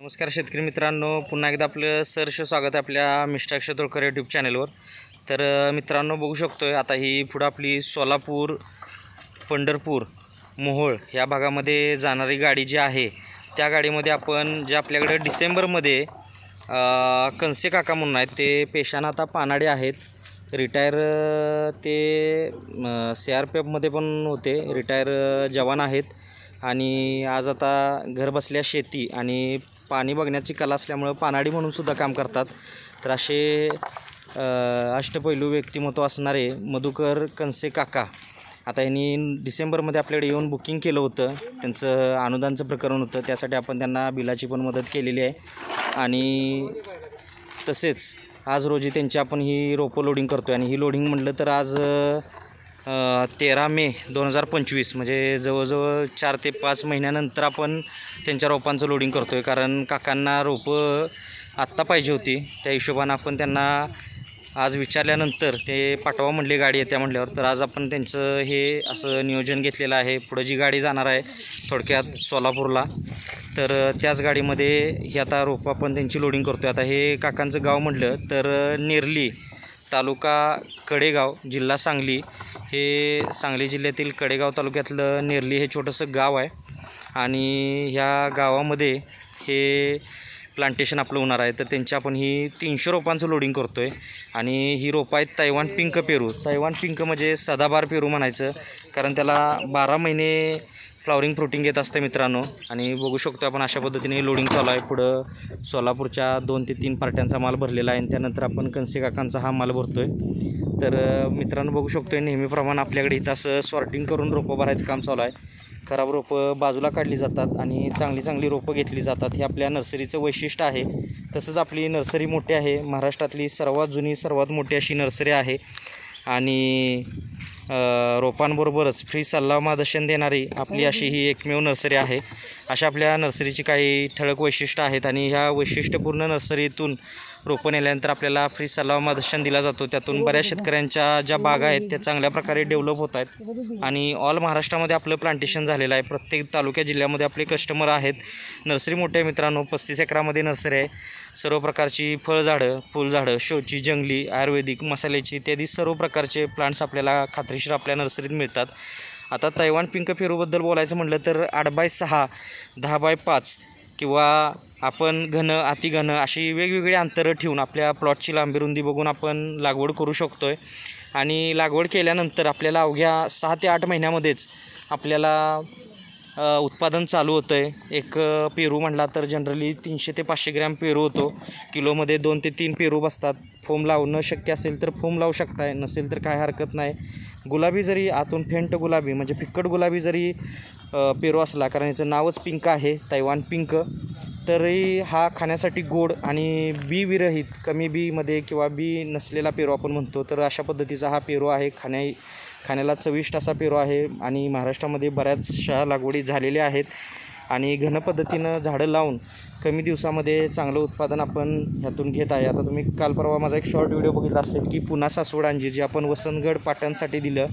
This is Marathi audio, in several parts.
नमस्कार शेतकरी मित्रांनो पुन्हा एकदा आपलं सरश स्वागत आहे आपल्या मिस्टर अक्षय तोळकर यूट्यूब चॅनलवर तर मित्रांनो बघू शकतो आहे आता ही पुढं आपली सोलापूर पंढरपूर मोहोळ या भागामध्ये जाणारी गाडी जी आहे त्या गाडीमध्ये आपण जे आपल्याकडे डिसेंबरमध्ये कंसे काका म्हणून आहेत ते पेशानं आता पानाडे आहेत. रिटायर ते सी आर पी एफमध्ये पण होते रिटायर जवान आहेत. आणि आज आता घर बसल्या शेती आणि पाणी बघण्याची कला असल्यामुळं पानाडी म्हणून सुद्धा काम करतात. तर असे अष्टपैलू व्यक्तिमत्व असणारे मधुकर कनसे काका. आता यांनी डिसेंबरमध्ये आपल्याकडे येऊन बुकिंग केलं होतं. त्यांचं अनुदानचं प्रकरण होतं. त्यासाठी आपण त्यांना बिलाची पण मदत केलेली आहे. आणि तसेच आज रोजी त्यांची आपण ही रोपं लोडिंग करतो आहे आणि ही लोडिंग म्हटलं तर आज तेरा मे दोन हजार पंचवीस म्हणजे जवळजवळ चार ते पाच महिन्यानंतर आपण त्यांच्या रोपांचं लोडिंग करतो आहे कारण काकांना रोपं आत्ता पाहिजे होती. त्या हिशोबानं आपण त्यांना आज विचारल्यानंतर ते पाठवा म्हणले गाडी येत्या म्हटल्यावर तर आज आपण त्यांचं हे असं नियोजन घेतलेलं आहे. पुढं जी गाडी जाणार आहे थोडक्यात सोलापूरला. तर त्याच गाडीमध्ये ही आता रोपं आपण त्यांची लोडिंग करतो आहे आता हे काकांचं गाव म्हटलं तर नेरली तालुका कडेगाव जिल्हा सांगली. हे सांगली जिल्ह्यातील कडेगाव तालुक्यातलं नेरली हे छोटंसं गाव आहे. आणि ह्या गावामध्ये हे प्लांटेशन आपलं होणार आहे. तर त्यांची आपण ही तीनशे रोपांचं लोडिंग करतो आहे आणि ही रोपं आहेत तैवान पिंक पेरू. तैवान पिंक म्हणजे सदाबार पेरू म्हणायचं. कारण त्याला बारा महिने फ्लॉवरिंग फ्रुटिंग येत असतं मित्रांनो. आणि बघू शकतो आपण अशा पद्धतीने लोडिंग चालू आहे. पुढं सोलापूरच्या दोन ते तीन पार्ट्यांचा माल भरलेला आहे आणि त्यानंतर आपण कनसे काकांचा हा माल भरतो आहे तर मित्रांनो बघू शकतो आहे नेहमीप्रमाणे आपल्याकडे इथं असं सॉर्टिंग करून रोपं भरायचं काम चालू आहे. खराब रोपं बाजूला काढली जातात आणि चांगली चांगली रोपं घेतली जातात. हे आपल्या नर्सरीचं वैशिष्ट्य आहे. तसंच आपली नर्सरी मोठी आहे. महाराष्ट्रातली सर्वात जुनी सर्वात मोठी अशी नर्सरी आहे. आणि रोपांबरोबरच फ्री सल्ला मार्गदर्शन देणारी आपली अशी ही एकमेव नर्सरी आहे. अशा आपल्या नर्सरीची काही ठळक वैशिष्ट्य आहेत आणि ह्या वैशिष्ट्यपूर्ण नर्सरीतून रोपं नेल्यानंतर आपल्याला फ्री सल्ला मार्गदर्शन दिला जातो. त्यातून बऱ्याच शेतकऱ्यांच्या ज्या बागा आहेत त्या चांगल्या प्रकारे डेव्हलप होत आहेत. आणि ऑल महाराष्ट्रामध्ये आपलं प्लांटेशन झालेलं आहे. प्रत्येक तालुक्या जिल्ह्यामध्ये आपले कस्टमर आहेत. नर्सरी मोठ्या मित्रांनो. पस्तीस एकरामध्ये नर्सरी आहे. सर्व प्रकारची फळझाडं फुलझाडं शोची जंगली आयुर्वेदिक मसाल्याची इत्यादी सर्व प्रकारचे प्लांट्स आपल्याला खात्रीशीर आपल्या नर्सरीत मिळतात. आता तैवान पिंक पेरूबद्दल बोलायचं म्हटलं तर आठ बाय सहा दहा बाय पाच किंवा आपण घन अतिघन अशी वेगवेगळी अंतरं ठेवून आपल्या प्लॉटची लांबी रुंदी बघून आपण लागवड करू शकतो आहे आणि लागवड केल्यानंतर आपल्याला अवघ्या सहा ते आठ महिन्यामध्येच आपल्याला उत्पादन चालू होतं आहे एक पेरू म्हणला तर जनरली तीनशे ते पाचशे ग्रॅम पेरू होतो. किलोमध्ये दोन ते तीन पेरू बसतात. फोम लावणं शक्य असेल तर फोम लावू शकताय. नसेल तर काय हरकत नाही. गुलाबी जरी आतून फेंट गुलाबी म्हणजे फिक्कट गुलाबी जरी पेरू असला कारण याचं नावच पिंक आहे तैवान पिंक तरी हा खाण्यासाठी गोड आणि बी विरहित कमी बीमध्ये किंवा बी नसलेला पेरू आपण म्हणतो तर अशा पद्धतीचा हा पेरू आहे. खाण्या खाण्याला चविष्ट असा पेरू आहे आणि महाराष्ट्रामध्ये बऱ्याचशा लागवडी झालेल्या आहेत. आणि घन पद्धतीनं झाडं लावून कमी दिवसामध्ये चांगलं उत्पादन आपण ह्यातून घेत आहे. आता तुम्ही काल परवा माझा एक शॉर्ट व्हिडिओ बघितला असेल की पुन्हा सासवड अंजीर जे आपण वसंतगड पाटणसाठी दिलं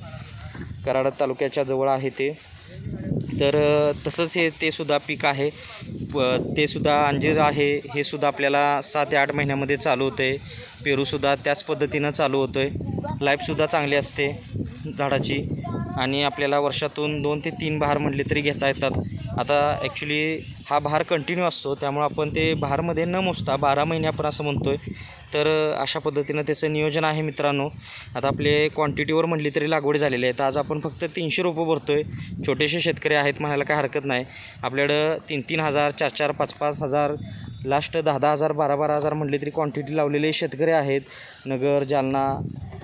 कराड तालुक्याच्या जवळ आहे ते. तर तसंच हे ते सुद्धा पीक आहे. प- ते सुद्धा अंजीर आहे. हे सुद्धा आपल्याला सात ते आठ महिन्यामध्ये चालू होतं आहे पेरूसुद्धा त्याच पद्धतीनं चालू होतो आहे लाईफसुद्धा चांगली असते. झाडाची आणि आपल्याला वर्षातून दोन ते तीन बहार म्हटले तरी घेता येतात. आता ॲक्च्युली हा बहार कंटिन्यू असतो त्यामुळं आपण ते बहारमध्ये न मोजता बारा महिने आपण असं म्हणतो आहे तर अशा पद्धतीनं त्याचं नियोजन आहे मित्रांनो. आता आपले क्वांटिटीवर म्हटली तरी लागवड झालेली आहे. तर आज आपण फक्त तीनशे रोपं भरतो आहे छोटेसे शेतकरी आहेत म्हणायला काय हरकत नाही. आपल्याकडं तीन तीन हजार चार चार पाच पाच हजार लास्ट दहा दहा हजार बारा बारा हजार म्हटले तरी क्वांटिटी लावलेले शेतकरी आहेत. नगर जालना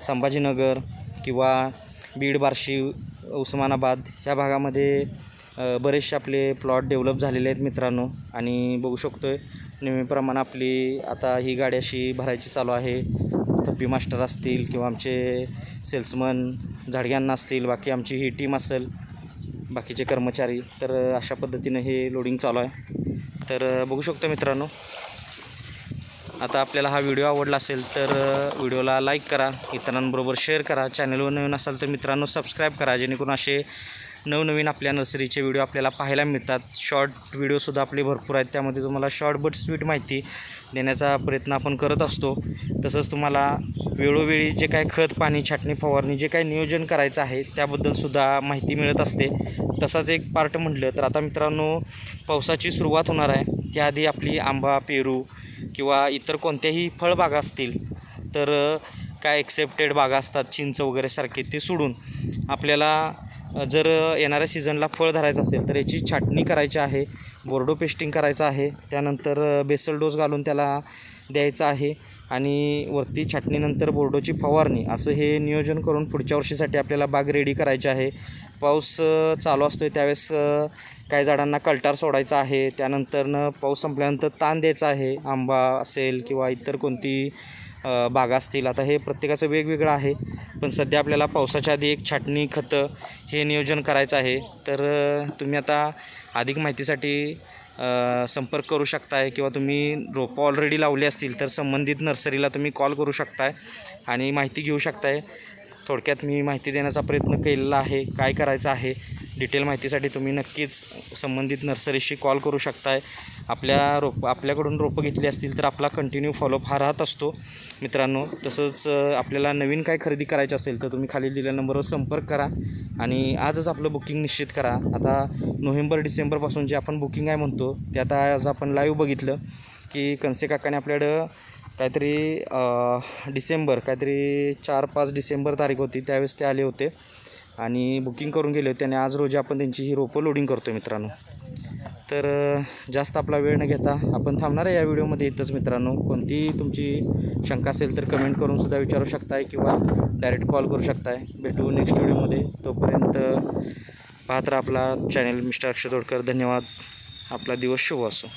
संभाजीनगर किंवा बीड बार्शी उस्मानाबाद ह्या भागामध्ये बरेचसे आपले प्लॉट डेव्हलप झालेले आहेत मित्रांनो. आणि बघू शकतो आहे नेहमीप्रमाणे आपली आता ही गाडी अशी भरायची चालू आहे. थप्पी मास्टर असतील किंवा आमचे सेल्समन झाडग्यांना असतील बाकी आमची ही टीम असेल बाकीचे कर्मचारी तर अशा पद्धतीनं हे लोडिंग चालू आहे. तर बघू शकतो मित्रांनो आता आपल्याला हा व्हिडिओ आवडला असेल तर व्हिडिओला लाईक करा इतरांबरोबर शेअर करा. चॅनलवर नवीन असाल तर मित्रांनो सबस्क्राईब करा जेणेकरून असे नवनवीन आपल्या नर्सरीचे व्हिडिओ आपल्याला पाहायला मिळतात. शॉर्ट व्हिडिओसुद्धा आपले भरपूर आहेत. त्यामध्ये तुम्हाला शॉर्ट बट स्वीट माहिती देण्याचा प्रयत्न आपण करत असतो. तसंच तुम्हाला वेळोवेळी जे काय खत पाणी छाटणी फवारणी जे काय नियोजन करायचं आहे त्याबद्दलसुद्धा माहिती मिळत असते. तसाच एक पार्ट म्हटलं तर आता मित्रांनो पावसाची सुरुवात होणार आहे. त्याआधी आपली आंबा पेरू किंवा इतर कोणत्याही फळबागा असतील तर काय एक्सेप्टेड बागा असतात चिंच वगैरे सारखे ते सोडून आपल्याला जर येणाऱ्या सीझनला फळ धरायचं असेल तर याची छाटणी करायची आहे बोर्डो पेस्टिंग करायचं आहे त्यानंतर बेसल डोस घालून त्याला द्यायचं आहे आणि वरती छाटणीनंतर बोर्डोची फवारणी असं हे नियोजन करून पुढच्या वर्षीसाठी आपल्याला बाग रेडी करायची आहे. पाऊस चालू असतो त्यावेळेस काही झाडांना कलटार सोडायचा आहे त्यानंतरनं पाऊस संपल्यानंतर ताण द्यायचा आहे आंबा असेल किंवा इतर कोणती बागा असतील. आता हे प्रत्येकाचं वेगवेगळं आहे पण सध्या आपल्याला पावसाच्या आधी एक छाटणी खतं हे नियोजन करायचं आहे. तर तुम्ही आता अधिक माहितीसाठी संपर्क करू शकताय किंवा तुम्ही रोपं ऑलरेडी लावली असतील तर संबंधित नर्सरीला तुम्ही कॉल करू शकताय आणि माहिती घेऊ शकताय. थोडक्यात मी माहिती देण्याचा प्रयत्न केलेला आहे काय करायचं आहे डिटेल माहितीसाठी तुम्ही नक्कीच संबंधित नर्सरीशी कॉल करू शकताय. आपल्या रोप आपल्याकडून रोपं घेतली असतील तर आपला कंटिन्यू फॉलोअप हा राहत असतो. मित्रांनो तसंच आपल्याला नवीन काय खरेदी करायची असेल तर तुम्ही खाली दिलेल्या नंबरवर संपर्क करा आणि आजच आपलं बुकिंग निश्चित करा. आता नोव्हेंबर डिसेंबरपासून जे आपण बुकिंग आहे म्हणतो ते आता आज आपण लाईव्ह बघितलं की कनसे काकाने आपल्याकडं काहीतरी डिसेंबर काहीतरी चार पाच डिसेंबर तारीख होती त्यावेळेस ते आले होते. आणि बुकिंग करून गेले होते आणि आज रोजी आपण त्यांची ही रोपं लोडिंग करतो आहे मित्रांनो. तर जास्त आपला वेळ न घेता आपण थांबणार आहे या व्हिडिओमध्ये इथंच मित्रांनो. कोणतीही तुमची शंका असेल तर कमेंट करून सुद्धा विचारू शकताय किंवा डायरेक्ट कॉल करू शकताय. भेटू नेक्स्ट व्हिडिओमध्ये. तोपर्यंत पाहत राहा आपला चॅनल मिस्टर अक्षय तोडकर. धन्यवाद. आपला दिवस शुभ असो.